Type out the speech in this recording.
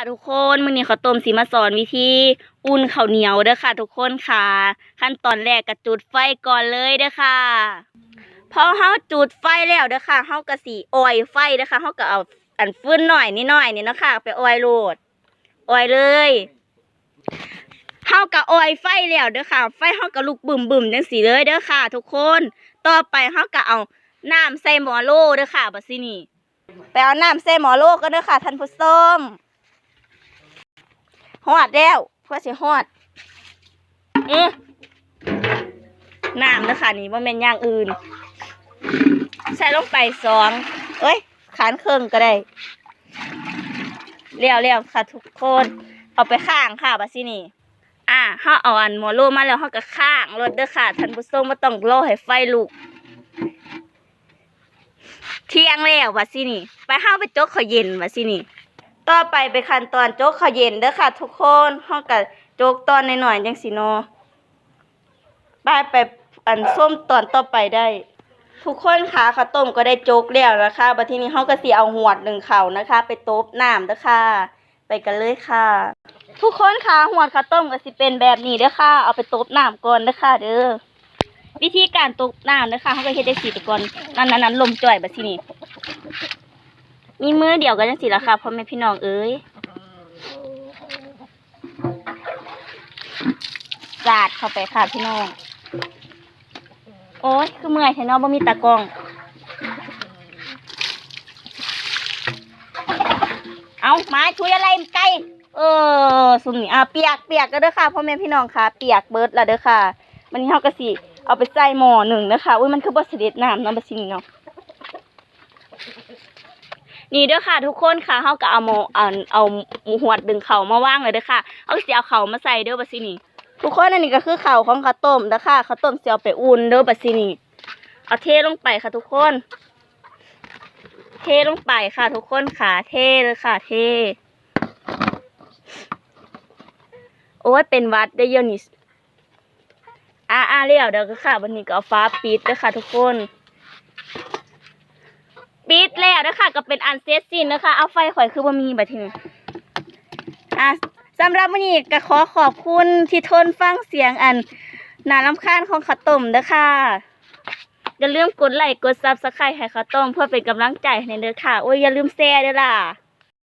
ค่ะทุกคนมื้อนี้ข้าวต้มสิมาสอนวิธีอุ่นข้าวเหนียวเด้อค่ะ ทุกคนค่ะ ขั้นตอนแรกก็จุดไฟก่อนเลยเด้อค่ะพอเฮาจุดไฟแล้วเด้อค่ะเฮาก็สิออยไฟเด้อค่ะเฮาก็เอาอันฟื้นหน่อยนิดหน่อยนี่เนาะค่ะ ไปออยโลดออยเลยเฮาก็ออยไฟแล้วเด้อค่ะ ไฟเฮาก็ลุกบึมๆจังซี่เลยเด้อค่ะ ทุกคน ต่อไปเฮาก็เอาน้ำใส่หม้อโลเด้อค่ะบัดซี่นี่ไปเอาน้ำเส้หมอโลกกันเด้อค่ะท่านผู้ชม อดแล้วเพื่อสิฮอดเออน้ำเด้อค่ะนี่ว่าเป็นอย่างอื่น ใส่ลงไปสองเอ้ยขานเครื่องก็ได้เลี้ยวเลี้ยวๆค่ะทุกคน เอาไปข้างค่ะบัดสินี่อ่าเฮาเอาอันหมอโลมาแล้วเฮาก็ข้างรถเด้อค่ะท่านผู้ชมบ่ต้องรอให้ไฟลุกเที่ยงแล้วว่าสินี่ ไปห้าไปโจ๊กข้าวเย็นว่าสินี่ ต่อไปไปขั้นตอนโจ๊กข้าวเย็นเด้อค่ะ ทุกคนเฮาก็โจ๊กตอนหน่อยๆจังสิเนไปไปอันส้มตอนต่อไปได้ ทุกคนคะข้าวต้มก็ได้โจ๊กแล้วนะคะบัดทีนี้เฮาก็สิเอาหวดหนึ่งเข่านะคะ ไปโต๊บน้ำเด้อค่ะไปกันเลยค่ะ ทุกคนคะหวดข้าวต้มก็สิเป็นแบบนี้เด้อค่ะเอาไปโต๊บน้ำก่อนเด้อค่ะเด้อวิธีการตกน้ำนะคะเขาก็เฮ็ดได้สีตะกอนนั่นนั่นนั่นลมจ่อยแบบที่นี่ มีมือเดียวกันจังสิละค่ะพ่อแม่พี่น้องเอ้ยสาดเข้าไปค่ะพี่น้อง โอ้ยคือเมื่อยแท้เนาะบ่มีตากล้องเอาไม้ทุยอะไรไกลเออสุ่มนี่อะเปียกเปียกก็เด้อค่ะพ่อแม่พี่น้องค่ะ เปียกเบิร์ดล้วเด้อค่ะมันนี้เฮาก็สิเอาไปใส่หม้อหนึ่งนะคะอุ้ยมันคือบ่เสด็จน้ำเนาะบัดนี้เนาะ นี่เด้อค่ะ ทุกคนค่ะเฮาก็เอาหม้อเอาเอาหมวดดึงเข่ามาว่างเลยเด้อค่ะเอาเสิเอาเข่ามาใส่เด้อบัดนี้ทุกคนอันนี้ก็คือเข่าของข้าวต้มเด้อค่ะข้าวต้มเสิเอาไปอุ่นเด้อบัดนี้เอาเทลงไปค่ะ ทุกคน เทลงไปค่ะ ทุกคนค่ะเทเลยค่ะ เท โอ้ยเป็นวัดได้เยอะนี่อ่าอ่าเรียวเดี๋ยวก็ค่ะ วันนี้ก็เอาฟ้าปิดเด้อค่ะ ทุกคน ปิดแล้วนะค่ะก็เป็นอันเซตสิ้นนะคะ เอาไฟข่อยคือบ่มีบัดทีนี้อะสำหรับวันนี้ก็ขอขอบคุณที่ทนฟังเสียงอันน่าลำคาญของข้าวต้มนะคะอย่าลืมกดไลค์กดซับสไครต์ให้ข้าวต้มเพื่อเป็นกำลังใจในเด้อค่ะ โอ้ยอย่าลืมแชร์เด้อล่ะ